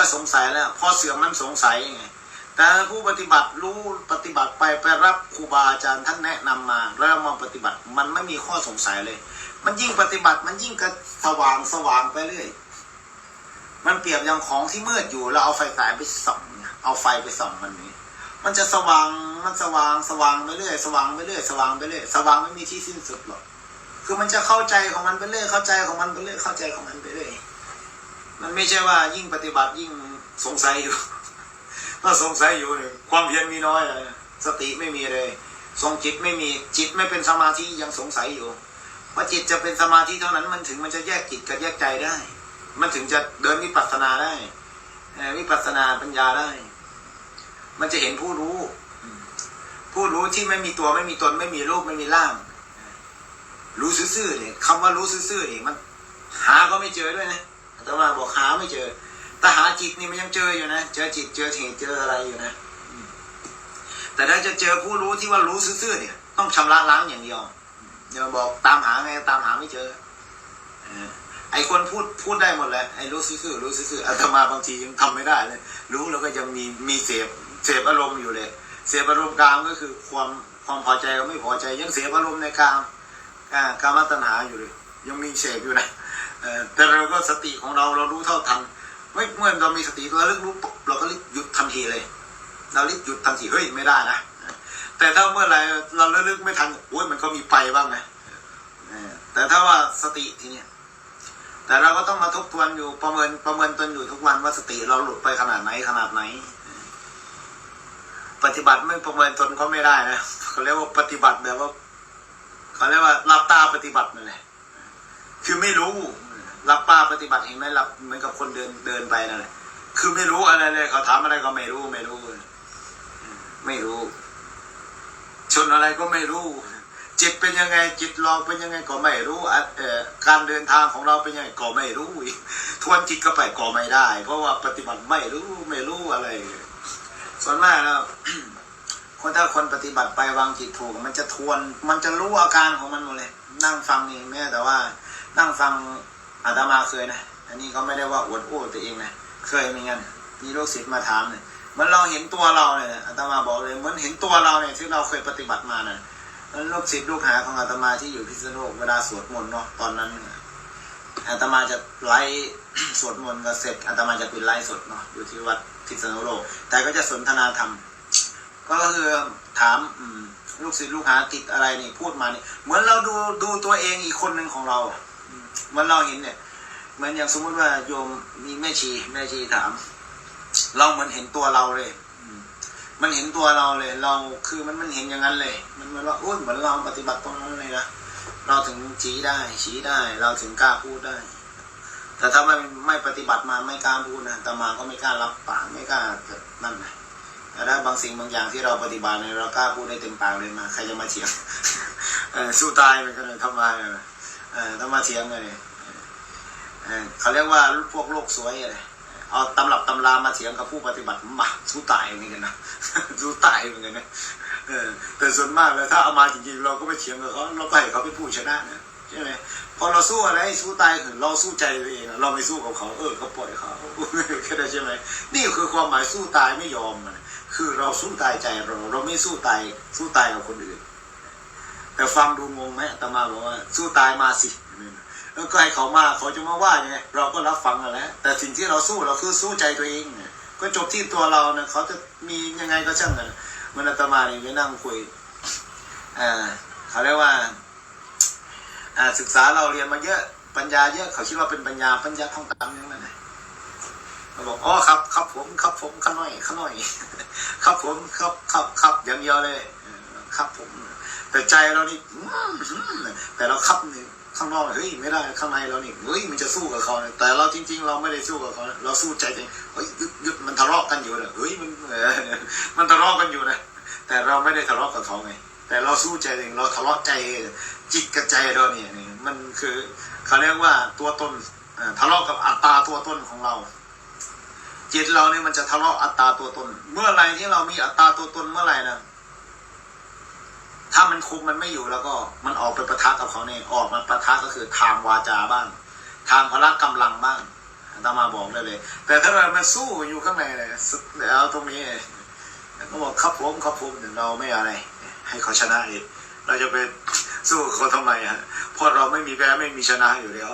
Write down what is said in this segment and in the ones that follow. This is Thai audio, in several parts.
ก็สงสัยแล้วพอเสื่อมมันสงสัยไงแต่ผู้ปฏิบัติรู้ปฏิบัติไปไปรับครูบาอาจารย์ท่านแนะนำมา แล้วมาปฏิบัติมันไม่มีข้อสงสัยเลย มันยิ่งปฏิบัติมันยิ่งกระสว่างสว่างไปเรื่อยมันเปรียบอย่างของที่มืดอยู่แล้วเอาไฟฉายไปส่องเนี่ยเอาไฟไปส่องมันนี้ มันจะสว่างมันสว่างสว่างไปเรื่อยสว่างไปเรื่อยสว่างไปเรื่อยสว่างไม่มีที่สิ้นสุดหรอกคือมันจะเข้าใจของมันไปเรื่อยเข้าใจของมันไปเรื่อยเข้าใจของมันไปเรื่อย มันไม่ใช่ว่ายิ่งปฏิบัติยิ่งสงสัยอยู่ ถ้าสงสัยอยู่เนี่ยความเพียรมีน้อยเลยสติไม่มีเลย ทรงจิตไม่มีจิตไม่เป็นสมาธิยังสงสัยอยู่พอจิตจะเป็นสมาธิเท่านั้นมันถึงมันจะแยกจิตกับแยกใจได้ มันถึงจะเดินวิปัสสนาได้วิปัสสนาปัญญาได้ มันจะเห็นผู้รู้ ผู้รู้ที่ไม่มีตัวไม่มีตนไม่มีรูปไม่มีร่าง รู้ซื่อๆเนี่ยคำว่ารู้ซื่อๆนี่มัน หาก็ไม่เจอด้วยนะ แต่ว่าบอกหาไม่เจอ แต่หาจิตนี่มันยังเจออยู่นะ เจอจิตเจอเหตุเจออะไรอยู่นะ แต่ถ้าจะเจอผู้รู้ที่ว่ารู้ซื่อๆเนี่ย ต้องชำระล้างอย่างเดียวเดี๋ยวบอกตามหาไงตามหาไม่เจอเออไอคนพูดพูดได้หมดแหละไอรู้ซื่อๆรู้ซื่อๆอาตมาบางทียังทำไม่ได้เลย รู้แล้วก็ยังมีมีเสพเสพอารมณ์อยู่เลย เสพอารมณ์กลางก็คือความความพอใจกับไม่พอใจยังเสพอารมณ์ในกลางอ่ากามตัณหาอยู่เลย ยังมีเสพอยู่นะ แต่เราก็สติของเราเรารู้เท่าทันเมื่อเมื่อเรามีสติเราเลิกรู้ปุ๊บเราก็รีบหยุดทันทีเลย เรารีบหยุดทันทีเฮ้ยไม่ได้นะแต่ถ้าเมื่อไรเราระลึกไม่ทันโอ้ยมันก็มีไปบ้างนะแต่ถ้าว่าสติทีเนี้ยแต่เราก็ต้องมาทบทวนอยู่ประเมินประเมินตนอยู่ทุกวันว่าสติเราหลุดไปขนาดไหนขนาดไหน ปฏิบัติไม่ประเมินตนก็ไม่ได้นะเขาเรียกว่าปฏิบัติแบบว่าเขาเรียกว่ารับตาปฏิบัตินั่นแหละคือไม่รู้ รับตาปฏิบัติเห็นไหมรับเหมือนกับคนเดินเดินไปนั่นแหละคือไม่รู้อะไรเลยเขาถามอะไรก็ไม่รู้ไม่รู้ไม่รู้ ชนอะไรก็ไม่รู้ จิตเป็นยังไงจิตเราเป็นยังไงก็ไม่รู้การเดินทางของเราเป็นยังไงก็ไม่รู้ทวนจิตก็ไปก็ไม่ได้ เพราะว่าปฏิบัติไม่รู้ไม่รู้อะไร ส่วนมากแล้วคนถ้าคนปฏิบัติไปวางจิตถูก มันจะทวน มันจะรู้อาการของมันหมดเลย นั่งฟังนี่แม้แต่ว่า นั่งฟัง อาตมาเคยนะ อันนี้ก็ไม่ได้ว่าอวดโอ้ตัวเองนะ เคยเหมือนกันมีลูกศิษย์มาถามเนี่ยเหมือนเราเห็นตัวเราเนี่ยอาตมาบอกเลยเหมือนเห็นตัวเราเนี่ยที่เราเคยปฏิบัติมานี่ยแล้วลูกศิษย์ลูกหาของอาตมาที่อยู่พิษณุโลกเวลาสวดมนต์เนาะตอนนั้นอาตมาจะไลฟ์สวดมนต์ก็เสร็จอาตมาจะเป็นไลฟ์สดเนาะอยู่ที่วัดพิษณุโลก แต่ก็จะสนทนาธรรมก็คือถามลูกศิษย์ลูกหาติดอะไรนี่พูดมานี่เหมือนเราดูดูตัวเองอีกคนหนึ่งของเราอะ มเหมือนเราเห็นเนี่ยเหมือนอย่างสมมติว่าโยมมีแม่ชีแม่ชีถาม เราเหมือนเห็นตัวเราเลย มันเห็นตัวเราเลย เราคือมันมันเห็นอย่างนั้นเลย มันเหมือนว่าโอ้ยเหมือนเราปฏิบัติตรงนั้นเลยนะเราถึงชี้ได้ ชี้ได้ เราถึงกล้าพูดได้ แต่ถ้าไม่ไม่ปฏิบัติมาไม่กล้าพูดนะแต่มาก็ไม่กล้ารับปากไม่กล้านั่นนะแต่ถ้าบางสิ่งบางอย่างที่เราปฏิบัติเนี่ยเรากล้าพูดได้เต็มปากเลยมาใครจะมาเถียงสู้ตายเหมือนกันเลยทำไมเออเออ ต้องมาเถียงเลยเออเขาเรียกว่าพวกโลกสวยอะไรเอาตำรับตำรามาเถียงกับผู้ปฏิบัติมาสู้ตายเหมือนกันนะสู้ตายเหมือนกันนะเออแต่ส่วนมากแล้วถ้าเอามาจริงๆ เราก็ไม่เถียงกับเขาเราไปเขาเป็นผู้ชนะนะใช่ไหมพอเราสู้อะไรสู้ตายคือเราสู้ใจตัวเองเราไม่สู้กับเขา เออเขาปล่อยเขาแค่นั้นใช่ไหมนี่คือความหมายสู้ตายไม่ยอมคือเราสู้ตายใจเราเราไม่สู้ตายสู้ตายกับคนอื่น แต่ฟังดูงงไหมอาตมาบอกว่า สู้ตายมาสิแล้วก็ให้เขามาเขาจะมาว่ายังไงเราก็รับฟังกันแล้วแต่สิ่งที่เราสู้เราคือสู้ใจตัวเองก็จบที่ตัวเราเนี่ยเขาจะมียังไงก็ช่างกันมันอาตมาเนี่ยไปนั่งคุยอ่าเขาเรียกว่าอ่าศึกษาเราเรียนมาเยอะปัญญาเยอะเขาคิดว่าเป็นปัญญาปัญญาท่องตามอย่างนั้นนะเขาบอกอ๋อครับ ครับผมครับผมข้าน้อยข้าน้อย ครับผมครับครับครับอย่างเดียวเลยครับผม แต่ใจเรานี่แต่เราคับนี่ข้างนอกเฮ้ยไม่ได้ข้างในเรานี่เฮ้ยมันจะสู้กับเขาเนี่ยแต่เราจริง ๆ เราไม่ได้สู้กับเขาเราสู้ใจเองเฮ้ยยุดมันทะเลาะกันอยู่นะเฮ้ยมันมันทะเลาะกันอยู่นะแต่เราไม่ได้ทะเลาะกับเขาไงแต่เราสู้ใจเองเราทะเลาะใจจิตกับใจเราเนี่ยนี่มันคือเขาเรียกว่าตัวตนทะเลาะกับอัตตาตัวตนของเราจิตเราเนี่ยมันจะทะเลาะอัตตาตัวตน เมื่อไหรที่เรามีอัตตาตัวตนเมื่อไหร่นะ คุมมันไม่อยู่แล้วก็มันออกไปประทะกับเขาเนี่ยออกมาประทะก็คือทางวาจาบ้าง ทางพละกำลังบ้างอาตมาบอกได้เลย แต่ถ้าเรามาสู้อยู่ข้างในเนี่ยเดี๋ยวเอาตรงนี้ก็บอกครับผมครับผมเดี๋ยวเราไม่อะไร ให้เขาชนะเองเราจะไปสู้เขาทำไมฮะเพราะเราไม่มีแพ้ไม่มีชนะอยู่แล้ว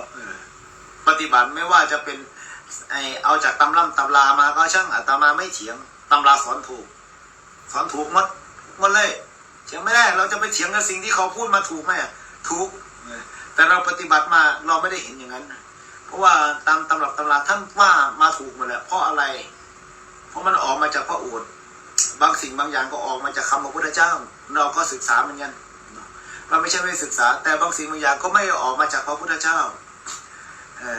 ปฏิบัติไม่ว่าจะเป็นไอเอาจากตำร่ำตำรามาก็ช่างอาตมาไม่เถียงตำราสอนถูก สอนถูกหมดหมดเลย เถียงไม่ได้ เราจะไปเถียงกับสิ่งที่เขาพูดมาถูกไหมถูก แต่เราปฏิบัติมาเราไม่ได้เห็นอย่างนั้น เพราะว่าตามตำรับตำราท่านว่ามาถูกหมดแหละเพราะอะไร เพราะมันออกมาจากพระโอษฐ์บางสิ่งบางอย่างก็ออกมาจากคำของพระพุทธเจ้า เราก็ศึกษาเหมือนกันเราไม่ใช่ไม่ศึกษา แต่บางสิ่งบางอย่างก็ไม่ออกมาจากพระพุทธเจ้า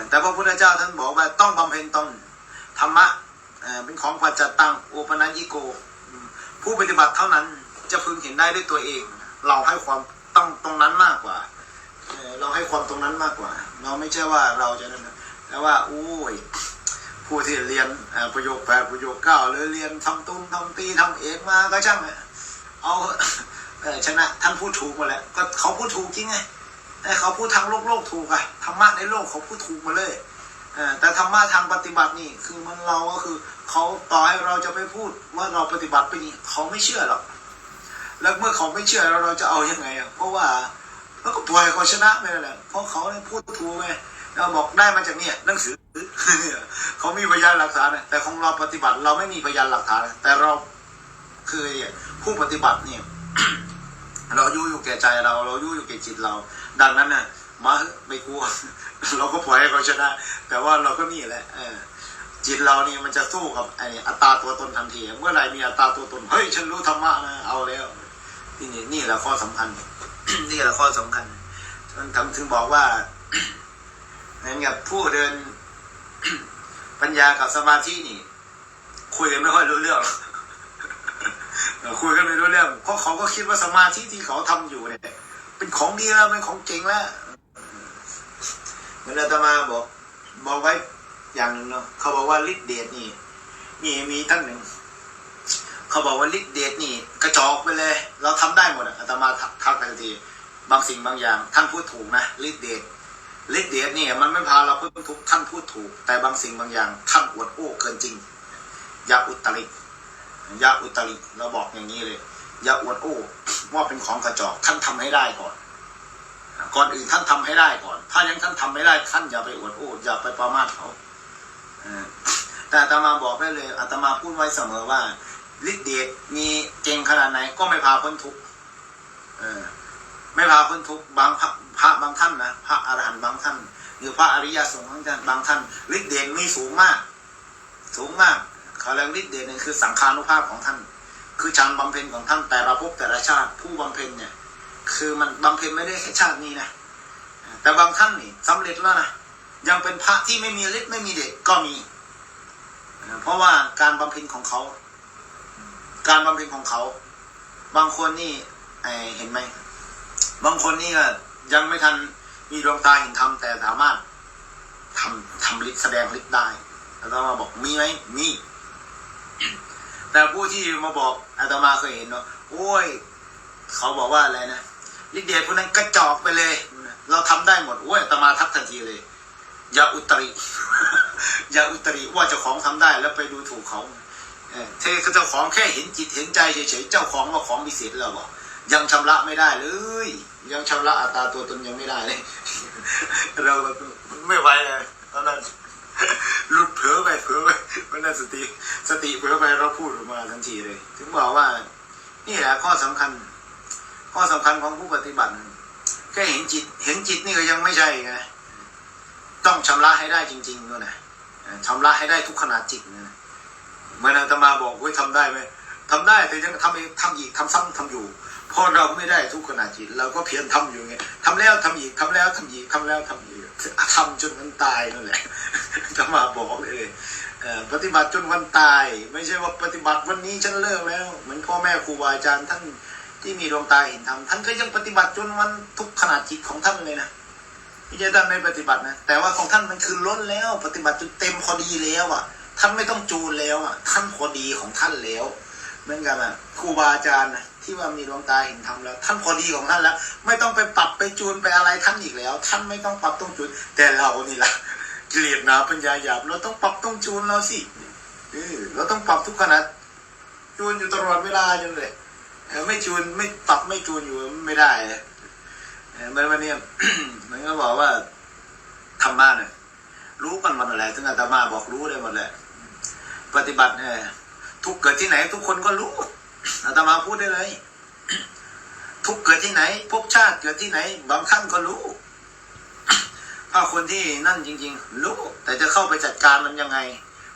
แต่พระพุทธเจ้าท่านบอกว่าต้องบำเพ็ญตนธรรมะเอ่อเป็นของปัจจตังโอปนัญญิโก ผู้ปฏิบัติเท่านั้น จะพึงเห็นได้ด้วยตัวเอง เราให้ความต้องตรงนั้นมากกว่าเราให้ความตรงนั้นมากกว่า เราไม่ใช่ว่าเราจะนั่นนะแต่ว่าอู้ยผู้ที่เรียนประโยคแปดประโยคเก้าหรือเรียนทำตุ้มทำตีทำเอกมาก็ช่างเอาเออชนะท่านพูดถูกหมาแล้วก็เขาพูดถูกจริงไงแต่เขาพูดทางโลกโลกถูกอะธรรมะในโลกเขาพูดถูกมาเลยแต่ธรรมะทางปฏิบัตินี่คือมันเราก็คือเขาต่อให้เราจะไปพูดว่าเราปฏิบัติไปนี่เขาไม่เชื่อหรอก แล้วเมื่อเขาไม่เชื่อเราเราจะเอายังไงอะเพราะว่าเราก็ปล่อยเขาชนะไปนั่นแหละเพราะเขาเนี่ยพูดถูกไงเราบอกได้มาจากเนี่ยหนังสือเขามีพยานหลักฐานแต่ของเราปฏิบัติเราไม่มีพยานหลักฐานแต่เราคือผู้ปฏิบัติเนี่ยเรายู่อยู่แก่ใจเรา เรายู่อยู่แก่จิตเรา ดังนั้นน่ะมาไม่กลัว เราก็ปล่อยให้เขาชนะ แต่ว่าเราก็นี่แหละเออจิตเรานี่มันจะสู้กับไออัตตาตัวตนทันทีเมื่อไหร่มีอัตตาตัวตนเฮ้ยฉันรู้ธรรมะนะเอาแล้ว ที่นี่นี่แหละข้อสำคัญนี่แหละข้อสำคัญมันทำถึงบอกว่าเหมือนกับผู้เดิน ปัญญากับสมาธินี่ คุยกันไม่ค่อยรู้เรื่องเออคุยกันไม่รู้เรื่องเพราะเขาก็คิดว่าสมาธิที่เขาทำอยู่เนี่ย เป็นของดีแล้วเป็นของเจ๋งแล้วเหมือนอาตมาบอกบอกไว้อย่างหนึ่งเนาะเขาบอกว่าฤทธิเดชนี่มีมีตั้งหนึ่ง เขาบอกว่าฤทธิเดชนี่ กระจอกไปเลย เราทำได้หมดอะอาตมาทักทันที บางสิ่งบางอย่างท่านพูดถูกนะฤทธิเดชฤทธิเดชนี่มันไม่พาเราเพิ่มทุกข์ท่านพูดถูก แต่บางสิ่งบางอย่างท่านอวดโอ้เกินจริงอย่าอุตริอยาอุตริเราบอกอย่างนี้เลยอย่าอวดโอ้ว่าเป็นของกระจอกท่านทำให้ได้ก่อน ก่อนอื่นท่านทำให้ได้ก่อน ถ้ายังท่านทำไม่ได้ท่านอย่าไปอวดโอ้อย่าไปประมาทเขาแต่อาตมาบอกได้เลยอาตมาพูดไว้เสมอว่า ฤทธิเดชมีเก่งขนาดไหนก็ไม่พาพ้นทุกข์เออ ไม่พาพ้นทุกข์บางพระพระบางท่านนะพระอรหันต์บางท่าน หรือพระอริยสงฆ์บางท่านบางท่านฤทธิเดชมีสูงมาก สูงมากเขาเรียกฤทธิ์เดชเนี่ยคือสังขานุภาพของท่าน คือฌานบำเพ็ญของท่านแต่ละภพแต่ละชาติผู้บำเพ็ญเนี่ย คือมันบำเพ็ญไม่ได้แค่ชาตินี้นะแต่บางท่านนี่สำเร็จแล้วนะยังเป็นพระที่ไม่มีฤทธิ์ไม่มีเดชก็มี เพราะว่าการบำเพ็ญของเขา การบำเพ็ญของเขา บางคนนี่ไอเห็นไหม บางคนนี่ก็ยังไม่ทันมีดวงตาเห็นธรรมแต่สามารถทำทำฤทธิ์แสดงฤทธิ์ได้อาตมาบอกมีไหมมี แต่ผู้ที่มาบอกอาตมาเคยเห็นเนาะโอ้ย เขาบอกว่าอะไรนะลิเดชพวกนั้นกระจอกไปเลย เราทำได้หมดโอ้ยอาตมาทักทันทีเลยอย่าอุตริอย่าอุตริว่าเจ้าของทำได้แล้วไปดูถูกเขา เออเทเจ้าของแค่เห็นจิตเห็นใจเฉยๆเจ้าของว่าของมีเศษแล้วบอกยังชำระไม่ได้เลย ยังชำระอัตราตัวตนยังไม่ได้เลย เราไม่ไหวเลยตอนนั้นหลุดเผลอไปเผลอไปมันน่าสติสติเผลอไปเราพูดออกมาทันทีเลย ถึงบอกว่า นี่แหละข้อสำคัญ ข้อสำคัญของผู้ปฏิบัติแค่เห็นจิต เห็นจิตนี่ก็ยังไม่ใช่ไงต้องชำระให้ได้จริงๆด้วยนะชำระให้ได้ทุกขณะจิตนะ เหมือนอาตมาบอกเฮ้ยทำได้ไหมทำได้แต่ยังทำอีกทำอีกทำซ้ำทำอยู่เพราะเราไม่ได้ทุกขณะจิตเราก็เพียรทำอยู่ไงทำแล้วทำอีกทำแล้วทำอีกทำแล้วทำอีกทำจนมันตายนั่นแหละจะมาบอกเลยเอ่อปฏิบัติจนวันตาย ไม่ใช่ว่าปฏิบัติวันนี้ฉันเลิกแล้ว เหมือนพ่อแม่ครูบาอาจารย์ท่านที่มีดวงตาเห็นธรรมท่านก็ยังปฏิบัติจนวันทุกขณะจิตของท่านเลยนะไม่ใช่ท่านไม่ปฏิบัตินะแต่ว่าของท่านมันคือล้นแล้ว ปฏิบัติจนเต็มพอดีแล้วอะ ท่านไม่ต้องจูนแล้วอะท่านพอดีของท่านแล้วเหมือนกันอะครูบาอาจารย์ที่ว่ามีดวงตาเห็นธรรมแล้ว ท่านพอดีของท่านแล้ว ไม่ต้องไปปรับไปจูนไปอะไรท่านอีกแล้ว ท่านไม่ต้องปรับต้องจูน แต่เรานี่ละกิเลสหนาปัญญาหยาบเราต้องปรับต้องจูนเราสิเออเราต้องปรับทุกขณะจูนอยู่ตลอดเวลาจนเลยไม่จูนไม่ปรับไม่จูนอยู่ไม่ได้เออมันวันเนี้ยมันก็บอกว่าธรรมะเนี่ยรู้กันหมดแหละถึงอาตมาบอกรู้ได้หมดแหละ ปฏิบัติเนี่ยทุกเกิดที่ไหน ทุกคนก็รู้อาตมาพูดได้เลย ทุกเกิดที่ไหนภพชาติเกิดที่ไหน บางท่านก็รู้ถ้าคนที่นั่นจริง ๆ รู้ แต่จะเข้าไปจัดการมันยังไง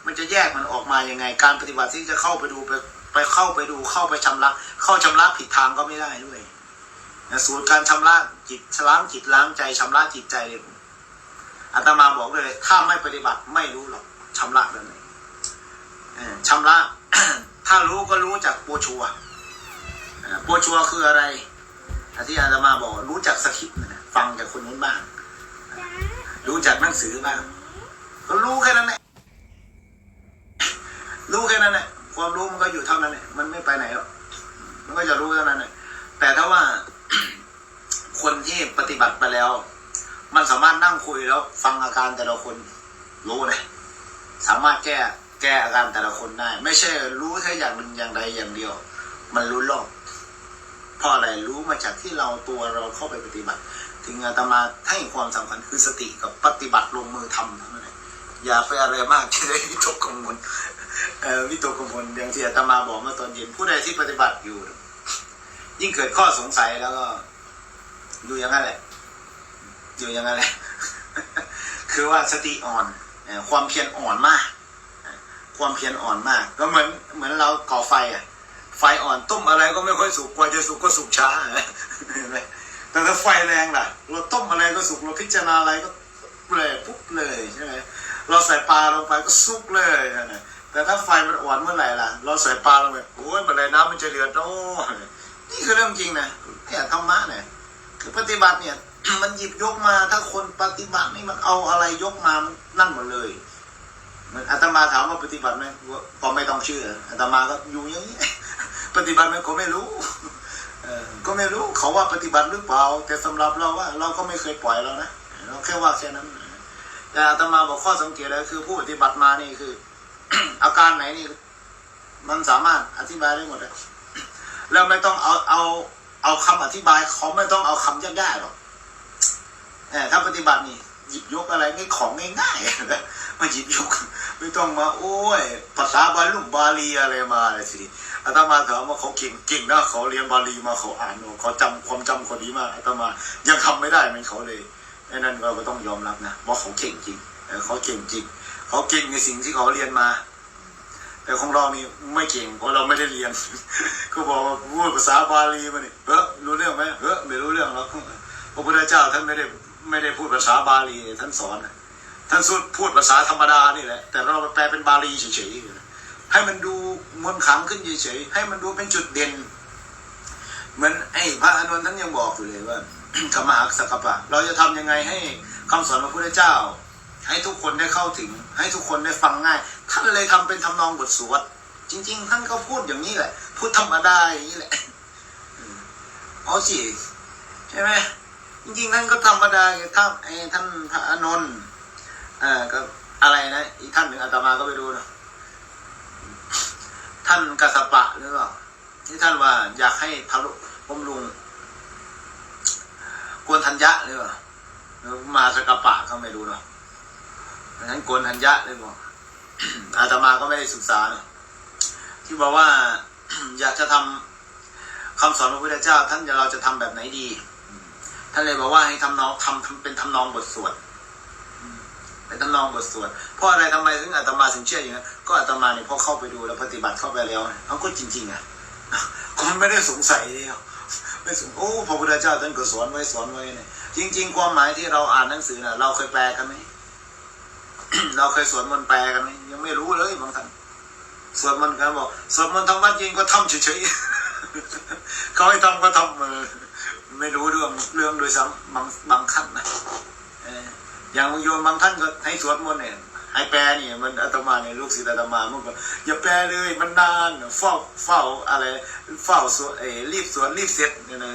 มันจะแยกมันออกมายังไง การปฏิบัติที่จะเข้าไปดูไปไปเข้าไปดูเข้าไปชำระ เข้าชำระผิดทางก็ไม่ได้ด้วยสูตรการชำระจิตล้างจิตล้างใจชำระจิตใจเนี่ยอาตมาบอกเลย ถ้าไม่ปฏิบัติไม่รู้หรอกชำระแบบไหน ชำระ ถ้ารู้ก็รู้จากโปชัวเออโปชัวคืออะไรอาที่อาตมาบอกรู้จักสคริปต์นะฟังจากคนนู้นบ้าง รู้จากหนังสือบ้าง ก็รู้แค่นั้นแหละรู้แค่นั้นแหละความรู้มันก็อยู่เท่านั้นแหละมันไม่ไปไหนหรอกมันก็จะรู้เท่านั้นแหละแต่ถ้าว่าคนที่ปฏิบัติไปแล้ว มันสามารถนั่งคุยแล้ว ฟังอาการแต่ละคนรู้เลยสามารถแก้ แก้อาการแต่ละคนได้ ไม่ใช่รู้แค่อย่างหนึ่งอย่างใดอย่างเดียว มันรู้รอบเพราะอะไรรู้มาจากที่เราตัวเราเข้าไปปฏิบัติ ถึงอาตมาให้ความสำคัญคือสติกับปฏิบัติลงมือทำเท่านั้นเองอย่าไปอะไรมากจะได้วิตกกังวลวิตกกังวลอย่างที่อาตมาบอกเมื่อตอนเย็นผู้ใดที่ปฏิบัติอยู่ ยิ่งเกิดข้อสงสัยแล้วก็อยู่อย่างนั้นแหละอยู่อย่างนั้นแหละคือว่าสติอ่อนความเพียรอ่อนมาก ความเพียรอ่อนมาก ก็เหมือนเหมือนเราก่อไฟอะ ไฟอ่อนต้มอะไรก็ไม่ค่อยสุกกว่าจะสุกก็สุกช้าเห็นไหมแต่ถ้าไฟแรงล่ะ เราต้มอะไรก็สุกเราพิจารณาอะไรก็เลยปุ๊บเลยใช่ไหมเราใส่ปลาลงไปก็สุกเลยนะแต่ถ้าไฟมันอ่อนเมื่อไหร่ล่ะ เราใส่ปลาลงไปโอ้ยเมื่อไหร่น้ำมันจะเดือดโอ้นี่คือเรื่องจริงนะเนี่ยธรรมะเนี่ยคือปฏิบัติเนี่ย มันหยิบยกมาถ้าคนปฏิบัตินี่มันเอาอะไรยกมามันนั่นหมดเลย มันอาตมาถามว่าปฏิบัติไหมก็ไม่ต้องเชื่ออาตมาก็อยู่อย่างนี้ ปฏิบัติไหมก็ไม่รู้ก็ไม่รู้เขาว่าปฏิบัติหรือเปล่า แต่สำหรับเราว่า เราก็ไม่เคยปล่อยแล้วนะเราแค่ว่าแค่นั้นแต่อาตมาบอกข้อสังเกตแล้วคือ ผู้ปฏิบัติมานี่คือ อาการไหนนี่ มันสามารถอธิบายได้หมดเลยแล้วไม่ต้องเอาเอาเอาคำอธิบายเขาไม่ต้องเอาคำยากๆหรอกถ้าปฏิบัตินี่ หยิบยกอะไรง่ายของง่ายๆมาหยิบยก ไม่ต้องมา โอ้ย ภาษาบาลีบาลีอะไรมาอะไรสิอาตมาถามว่าเขาเก่งเก่งนะเขาเรียนบาลีมาเขาอ่านเขาจำความจำเขาดีมาอาตมายังทำไม่ได้เหมือนเขาเลยไอ้นั่นเราก็ต้องยอมรับนะว่าเขาเก่งจริงเออเขาเก่งจริงเขาเก่งในสิ่งที่เขาเรียนมาแต่ของเรานี่ไม่เก่งเพราะเราไม่ได้เรียน ก็บอกว่าพูดภาษาบาลีมาเนี่ยเออรู้เรื่องไหมเออไม่รู้เรื่องหรอกพระพุทธเจ้าท่านไม่ได้ ไม่ได้พูดภาษาบาลีท่านสอนท่านสุดพูดภาษาธรรมดานี่แหละแต่เราแปลเป็นบาลีเฉยๆให้มันดูมวลขังขึ้นเฉยๆให้มันดูเป็นจุดเด่นเหมือนไอ้พระอานนท่านยังบอกอยู่เลยว่าธรรมหักสักกะปะ เราจะทำยังไงให้คำสอนของพระพุทธเจ้า ให้ทุกคนได้เข้าถึง ให้ทุกคนได้ฟังง่าย ท่านเลยทำเป็นทำนองบทสวดจริง ๆ ท่านก็พูดอย่างนี้แหละ พูดธรรมดาอย่างนี้แหละเอาสิใช่ไหม จริงๆท่านก็ธรรมดาไงท่านไอ้ท่านพระอานนท์เอ่าก็อะไรนะอีกท่านหนึ่งอาตมาก็ไปดูนะท่านกสปะหรือเปล่าที่ท่านว่าอยากให้ทะลุบำรุงกวนธัญญะหรือเปล่าหรือมาสกปะก็ไม่รู้เนาะดังนั้นกวนธัญญะหรือเปล่าอาตมาก็ไม่ได้ศึกษาเนะที่บอกว่าอยากจะทำคำสอนพระพุทธเจ้า ท่านเราจะทำแบบไหนดี ท่านเลยบอกว่าให้ทำนองทำทำเป็นทำนองบทสวดอืมเป็นทำนองบทสวดเพราะอะไรทำไมถึงอาตมาถึงเชื่ออย่างนั้นก็อาตมาเนี่ยพอเข้าไปดูแล้วปฏิบัติเข้าไปแล้วเขาก็จริงๆอะคนไม่ได้สงสัยเลยไม่สงโอ้พระพุทธเจ้าท่านก็สอนไว้สอนไว้เนี่ยจริง ๆ ความหมายที่เราอ่านหนังสือน่ะ เราเคยแปลกันไหมเราเคยสวดมนต์แปลกันไหมยังไม่รู้เลยบางท่านสวดมนต์กันบอกสวดมนต์ทำวัดยิงก็ทำเฉยๆเขาให้ทำก็ทำเออ ไม่รู้เรื่องเรื่องโดยซ้ำบางบางขั้นนะอย่างโยมบางท่านก็ให้สวดมนต์เนี่ยให้แปลนี่มันอาตมาเนี่ยลูกศิษย์อาตมามันก็อย่าแปลเลยมันนานเฝ้าเฝ้าอะไรเฝ้าสวดเอรีบสวดรีบเสร็จเนี่ยนะ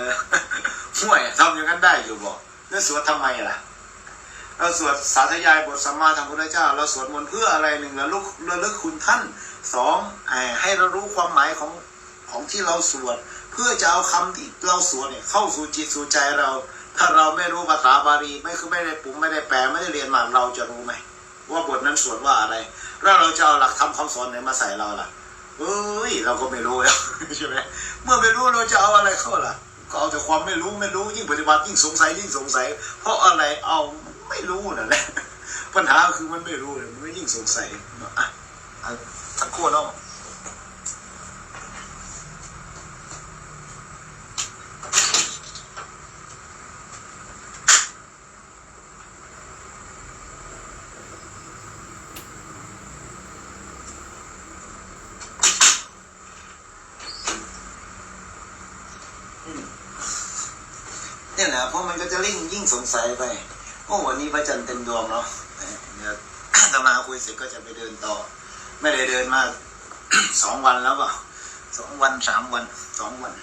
ห่วยทำอย่างนั้นได้อยู่บอกแล้วสวดทำไมล่ะเราสวดสาธยายบทสัมมาธรรมพุทธเจ้า เราสวดมนต์เพื่ออะไรหนึ่งระลึกระลึกคุณท่านสองให้เรารู้ความหมายของของที่เราสวด พื่อจะเอาคำที่เราสวดเนี่ยเข้าสู่จิตสู่ใจเรา ถ้าเราไม่รู้ภาษาบาลีไม่คือไม่ได้ปรุงไม่ได้แปลไม่ได้เรียนมาเราจะรู้ไหมว่าบทนั้นสวดว่าอะไร แล้วเราจะเอาหลักธรรมคำสอนไหนมาใส่เราล่ะเอ้ยเราก็ไม่รู้แล้วใช่ไหมเมื่อไม่รู้เราจะเอาอะไรเข้าล่ะ ก็เอาแต่ความไม่รู้ไม่รู้ยิ่งปฏิบัติยิ่งสงสัยยิ่งสงสัย เพราะอะไรเอาไม่รู้นั่นแหละปัญหาคือมันไม่รู้เลยมันยิ่งสงสัยอะอะสักครู่เน้อง เนี่ยนะเพราะมันก็จะยิ่งยิ่ง สงสัยไปโอ้วันนี้พระจันทร์เต็มดวงเนาะเดี๋ยวตมาคุยเสร็จก็จะไปเดินต่อ ไม่ได้เดินมาสองวันแล้วเปล่าสองวันสามวันสองวัน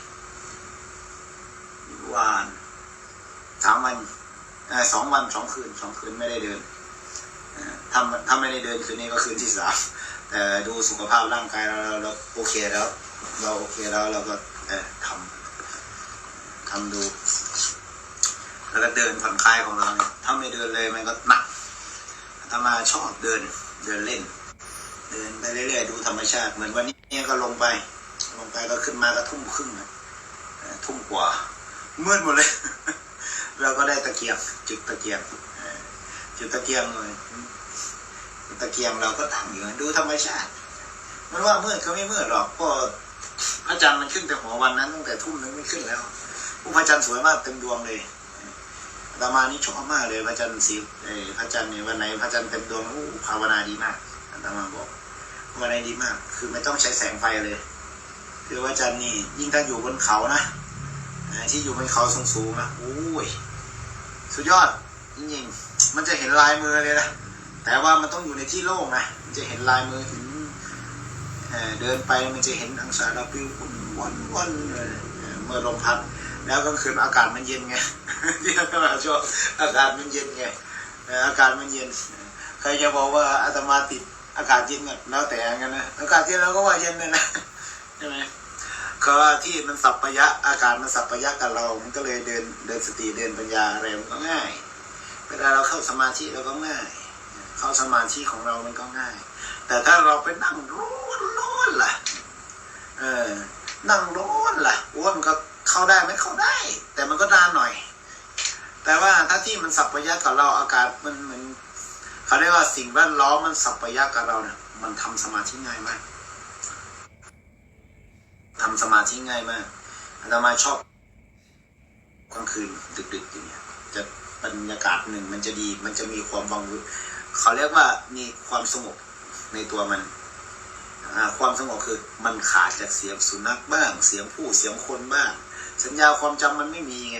วานสามวันสองวันสองคืนสองคืนไม่ได้เดินเอ่อถ้าไม่ได้เดินคืนนี้ก็คืนที่สามแต่ดูสุขภาพร่างกายเราเราโอเคแล้ว เราโอเคแล้วเราก็ทำทำดู แล้วก็เดินผ่อนคลายของเราเนี่ยถ้าไม่เดินเลยมันก็หนักอามาชอบเดินเดินเล่น เดินไปเรื่อยๆดูธรรมชาติ เหมือนวันนี้ก็ลงไป ลงไปก็ขึ้นมาก็ทุ่มครึ่งนะทุ่มกว่ามืดหมดเลย เราก็ได้ตะเกียงจุดตะเกียงจุดตะเกียงเลยตะเกียงเราก็ทำอยู่ดูธรรมชาติมันว่ามืดก็ไม่มืดหรอกเพราะพระจันทร์มันขึ้นแต่หัววันนั้นตั้งแต่ทุ่มนึงไม่ขึ้นแล้วพระจันทร์สวยมากเต็มดวงเลย อาตมานี่ชอบมากเลยพระจันทร์สีพระจันทร์เนี่ยวันไหนพระจันทร์เต็มดวงอู้ภาวนาดีมากอาตมาบอกภาวนาดีมาก คือไม่ต้องใช้แสงไฟเลย คือพระจันทร์นี่ยิ่งถ้าอยู่บนเขานะที่อยู่บนเขาสูงๆนะโอ้ยสุดยอดจริงๆมันจะเห็นลายมือเลยนะแต่ว่ามันต้องอยู่ในที่โล่งนะมันจะเห็นลายมือถึงเอ่อเดินไปมันจะเห็นอังสารพิววุ่นวันวนเลยเอ่อเมื่อลมพัด แล้วกลางคืนอากาศมันเย็นไงที่อาตมาชอบอากาศมันเย็นไงอากาศมันเย็น ใครจะบอกว่าอาตมาติดอากาศเย็นกันแล้วแต่กันนะอากาศเย็นเราก็ว่าเย็นเลยนะใช่ไหมเขาว่าที่มันสัพพยะอากาศมันสัพพยะกับเรา มันก็เลยเดินเดินสติเดินปัญญาอะไรมันก็ง่ายเวลาเราเข้าสมาธิเราก็ง่าย เข้าสมาธิของเรามันก็ง่าย แต่ถ้าเราไปนั่งร้อนร้อนล่ะเออนั่งร้อนล่ะอ้ยมันก็ เข้าได้ไหมเข้าได้ แต่มันก็นานหน่อย แต่ว่าถ้าที่มันสัพพยะกับเราอากาศมันเหมือนเขาเรียกว่าสิ่งแวดล้อมมันสัพพยะกับเราเนี่ยมันทำสมาธิง่ายมากทำสมาธิง่ายมากอาตมาชอบกลางคืนดึกๆอย่างเงี้ยจะบรรยากาศหนึ่งมันจะดี มันจะมีความวังเวงเขาเรียกว่ามีความสงบในตัวมันความสงบคือมันขาดจากเสียงสุนัขบ้าง เสียงผู้เสียงคนบ้าง สัญญาความจำมันไม่มีไง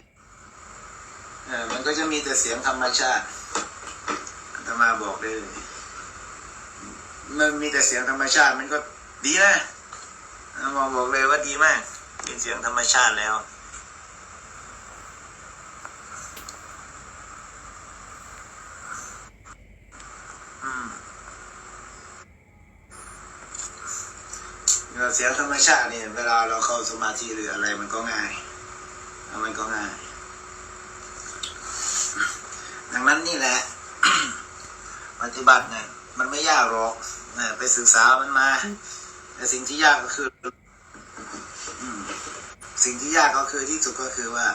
เออมันก็จะมีแต่เสียงธรรมชาติธรรมาบอกได้เลยมันมีแต่เสียงธรรมชาติมันก็ดีนะมาบอกเลยว่าดีมาก เป็นเสียงธรรมชาติแล้ว อืม เสียงธรรมชาติเนี่ยเวลาเราเข้าสมาธิหรืออะไรมันก็ง่าย มันก็ง่าย ดังนั้นนี่แหละ ปฏิบัติเนี่ยมันไม่ยากหรอกนะไปศึกษามันมา แต่สิ่งที่ยากก็คือ สิ่งที่ยากก็คือที่สุดก็คือว่า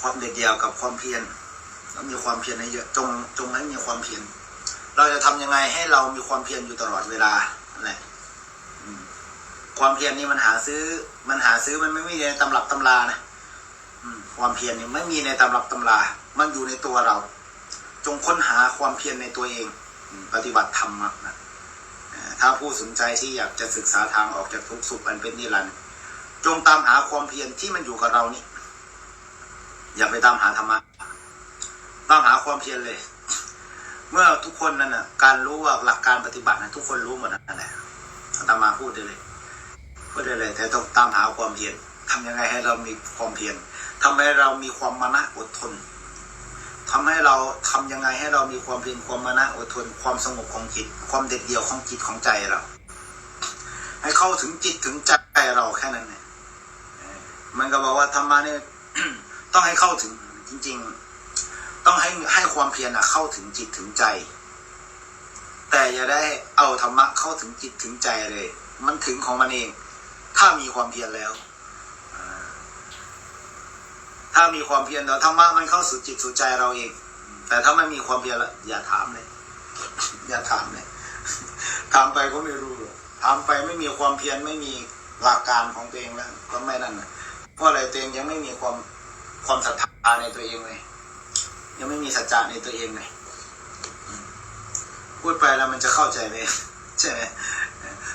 ความเด็ดเดี่ยวกับความเพียรต้องมีความเพียรให้เยอะจงจงให้มีความเพียรเราจะทำยังไงให้เรามีความเพียรอยู่ตลอดเวลานั่นแหละ ความเพียรนี่มันหาซื้อ มันหาซื้อมันไม่มีในตำรับตำรานะความเพียรนี่ไม่มีในตำรับตำรา มันอยู่ในตัวเรา จงค้นหาความเพียรในตัวเอง ปฏิบัติธรรมนะถ้าผู้สนใจที่อยากจะศึกษาทางออกจากทุกข์สุขอันเป็นนิรันดร์จงตามหาความเพียรที่มันอยู่กับเรานี่ อย่าไปตามหาธรรมะตามหาความเพียรเลย เมื่อทุกคนนั่นน่ะ การรู้ว่าหลักการปฏิบัตินะทุกคนรู้หมดนั่นแหละอาตมาพูดได้เลย พูดได้เลยแต่ต้องตามหาความเพียรทำยังไงให้เรามีความเพียรทำให้เรามีความมานะอดทนทำให้เราทำยังไงให้เรามีความเพียรความมานะอดทน ความสงบของจิต ความเด็ดเดี่ยวของจิตของใจเรา ให้เข้าถึงจิตถึงใจเราแค่นั้นเนี่ยเออมันก็บอกว่าธรรมะเนี่ยต้องให้เข้าถึงจริง ๆ ต้องให้ให้ความเพียรอะเข้าถึงจิตถึงใจ แต่อย่าได้เอาธรรมะเข้าถึงจิตถึงใจเลย มันถึงของมันเอง ถ้ามีความเพียรแล้ว ถ้ามีความเพียรแล้วธรรมะมันเข้าสู่จิตสู่ใจเราเอง แต่ถ้าไม่มีความเพียรละอย่าถามเลย อย่าถามเลยถามไปก็ไม่รู้ถามไปไม่มีความเพียรไม่มีหลักการของตัวเองแล้วก็ไม่นั่นนะเพราะอะไรตัวเองยังไม่มีความความศรัทธาในตัวเองเลย ยังไม่มีสัจจะในตัวเองเลยพูดไปแล้วมันจะเข้าใจไหมใช่ไหม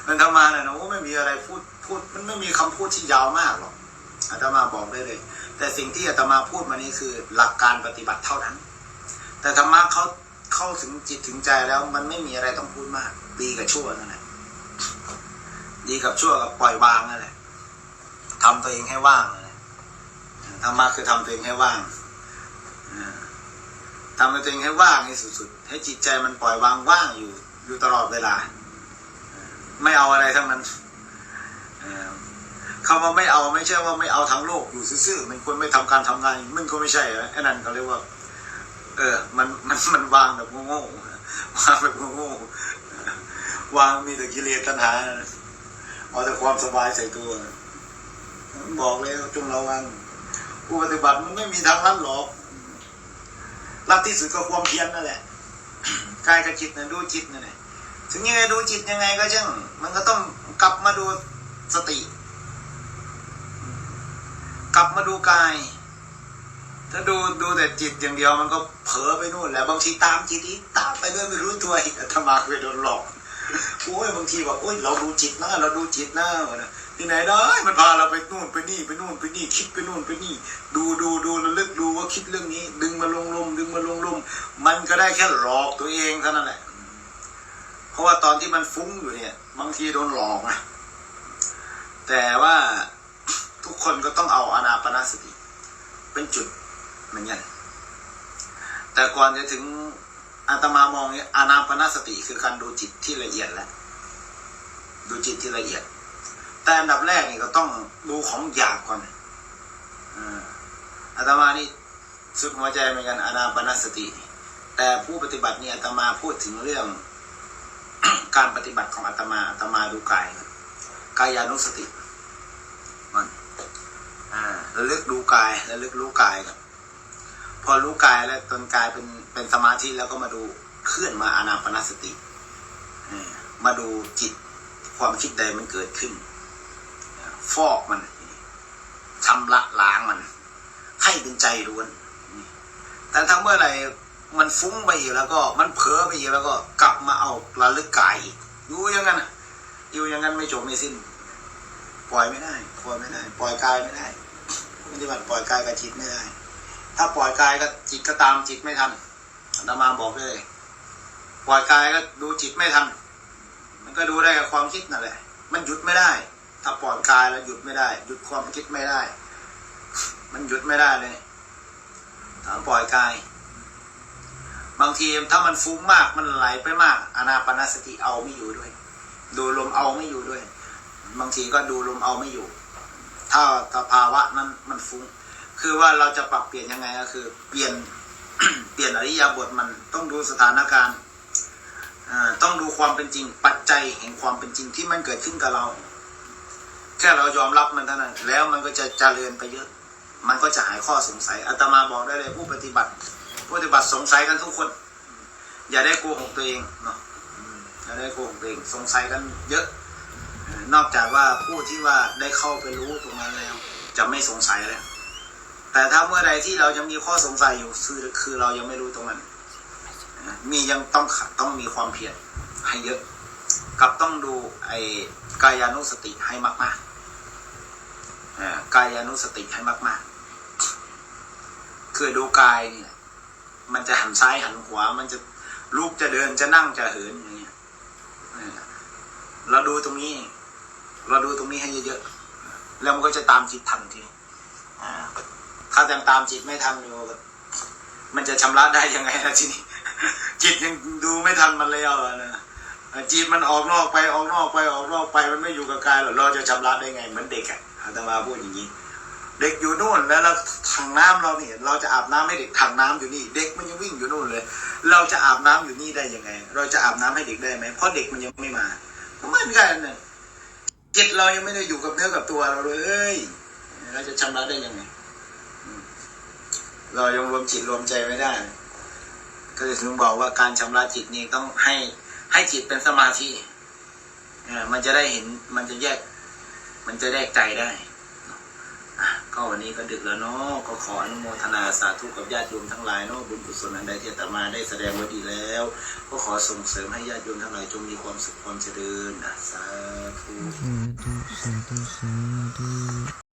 มันทำมาเนี่ยนะโอ้ไม่มีอะไรพูด พูดมันไม่มีคำพูดที่ยาวมากหรอกอาตมาบอกได้เลย แต่สิ่งที่อาตมาพูดมานี่คือหลักการปฏิบัติเท่านั้น แต่ธรรมะเขาเข้าถึงจิตถึงใจแล้ว มันไม่มีอะไรต้องพูดมาก ดีกับชั่วนั่นแหละดีกับชั่วกับปล่อยวางนั่นแหละทำตัวเองให้ว่างนั่นแหละธรรมะคือทำตัวเองให้ว่างทำตัวเองให้ว่างให้สุดๆให้จิตใจมันปล่อยวางว่างอยู่อยู่ตลอดเวลา ไม่เอาอะไรทั้งนั้น คำว่าไม่เอาไม่ใช่ว่าไม่เอาทั้งโลกอยู่ซื่อๆมันควรไม่ทำการทำงานมันก็ไม่ใช่ไอ้นั่นเขาเรียกว่า เออ มันมันมันวางแบบโง่ๆวางแบบโง่ๆวางมีแต่กิเลสตัณหาเอาแต่ความสบายใส่ตัว บอกเลยจงระวังผู้ปฏิบัติมันไม่มีทางลัดหรอกรับที่สุดก็ความเพียรนั่นแหละกายกับจิตนะดูจิตนั่นแหละถึงยังไงดูจิตยังไงก็ช่างมันก็ต้องกลับมาดู สติ กลับมาดูกาย ถ้าดูดูแต่จิตอย่างเดียวมันก็เผลอไปนู่นแหละบางทีตามจิตอีกตามไปด้วยไม่รู้ตัวอีกอาตมาเคยโดนหลอกโอ้ยบางทีบอกโอ้ยเราดูจิตนะเราดูจิตนะที่ไหนได้มันพาเราไปนู่นไปนี่ไปนู่นไปนี่คิดไปนู่นไปนี่ ดูดูดูระลึกดูว่าคิดเรื่องนี้ ดึงมาลงลมดึงมาลงลมมันก็ได้แค่หลอกตัวเองเท่านั้นแหละเพราะว่าตอนที่มันฟุ้งอยู่เนี่ย บางทีโดนหลอกนะ แต่ว่าทุกคนก็ต้องเอาอานาปนาสติ เป็นจุดเหมือนกันแต่ก่อนจะถึงอาตมามองเนี่ยอานาปนาสติคือการดูจิตที่ละเอียดแล้วดูจิตที่ละเอียด แต่อันดับแรกนี่ก็ต้องดูของหยาบก่อนอาอาตมานี่สุดหัวใจเหมือนกันอานาปนาสติ แต่ผู้ปฏิบัตินี่อาตมาพูดถึงเรื่อง การปฏิบัติของอาตมาอาตมาดูกายก่อน กายานุสติมันอ่าระลึกดูกายระลึกรู้กายก่อนพอรู้กายแล้วตนกายเป็นเป็นสมาธิแล้วก็มาดูเคลื่อนมาอานาปนาสติมาดูจิตความคิดใดมันเกิดขึ้น ฟอกมันชำระล้างมัน ให้เป็นใจล้วน แต่ถ้าเมื่อไหร่มันฟุ้งไปอีกแล้วก็มันเผลอไปอีกแล้วก็กลับมาเอาระลึกกายอีกอยู่อย่างนั้นะ อยู่อย่างนั้นไม่จบไม่สิ้น ปล่อยไม่ได้ปล่อยไม่ได้ ปล่อยกายไม่ได้ปฏิบัติปล่อยกายกับจิตไม่ได้ ถ้าปล่อยกายกับจิตก็ตามจิตไม่ทันอาตมาบอกเลยปล่อยกายก็ดูจิตไม่ทัน มันก็ดูได้กับความคิดนั่นแหละ มันหยุดไม่ได้ ถ้าปล่อยกายแล้วหยุดไม่ได้ หยุดความคิดไม่ได้ มันหยุดไม่ได้เลยถ้าปล่อยกาย บางทีถ้ามันฟุ้งมากมันไหลไปมาก อนาปนาสติเอาไม่อยู่ด้วย ดูลมเอาไม่อยู่ด้วย บางทีก็ดูลมเอาไม่อยู่ ถ้าสภาวะนั้นมันฟุ้ง คือว่าเราจะปรับเปลี่ยนยังไงก็คือ เปลี่ยนเปลี่ยนอริยาบทมันต้องดูสถานการณ์ต้องดูความเป็นจริง ปัจจัยแห่งความเป็นจริงที่มันเกิดขึ้นกับเรา แค่เรายอมรับมันเท่านั้น แล้วมันก็จะเจริญไปเยอะ มันก็จะหายข้อสงสัยอาตมาบอกได้เลยผู้ปฏิบัติ ผู้ปฏิบัติสงสัยกันทุกคน อย่าได้โกหกตัวเองเนาะ อืมอย่าได้โกหกตัวเองสงสัยกันเยอะ นอกจากว่าผู้ที่ว่าได้เข้าไปรู้ตรงนั้นแล้ว จะไม่สงสัยแล้ว แต่ถ้าเมื่อใดที่เรายังมีข้อสงสัยอยู่คือคือเรายังไม่รู้ตรงนั้น มียังต้องต้องมีความเพียรให้เยอะ กับต้องดูไอ้กายานุสติให้มากๆอ่ากายานุสติให้มาก ๆ คือดูกายเนี่ยมันจะหันซ้ายหันขวา มันจะลุกจะเดินจะนั่งจะเหินอย่างเงี้ยเออ เราดูตรงนี้ เราดูตรงนี้ให้เยอะๆแล้วมันก็จะตามจิตทันทีถ้ายังตามจิตไม่ทันอยู่มันจะชำระได้ยังไงล่ะทีนี้จิตยังดูไม่ทันมันเลยเอาอะนะจิตมันออกนอกไปออกนอกไปออกนอกไปมันไม่อยู่กับกายหรอกเราจะชำระได้ไง เหมือนเด็กอะอาตมาพูดอย่างนี้เด็กอยู่นู่นแล้วเราถังน้ำเราเนี่ยเราจะอาบน้ำให้เด็กถังน้ำอยู่นี่ เด็กมันยังวิ่งอยู่นู่นเลย เราจะอาบน้ำอยู่นี่ได้ยังไง เราจะอาบน้ำให้เด็กได้ไหมเพราะเด็กมันยังไม่มา เหมือนกันจิตเรายังไม่ได้อยู่กับเนื้อกับตัวเราเลยเราจะชำระได้ยังไงเรายังรวมจิตรวมใจไม่ได้ ก็เลยถึงบอกว่าการชำระจิตนี่ต้องให้ให้จิตเป็นสมาธิมันจะได้เห็นมันจะแยก มันจะแยกใจได้ ก็วันนี้ก็ดึกแล้วเนาะก็ขออนุโมทนาสาธุกับญาติโยมทั้งหลายเนาะบุญกุศลอันใดที่ตมาได้แสดงไว้ดีแล้ว ก็ขอส่งเสริมให้ญาติโยมทั้งหลายจงมีความสุขความเจริญนะสาธุ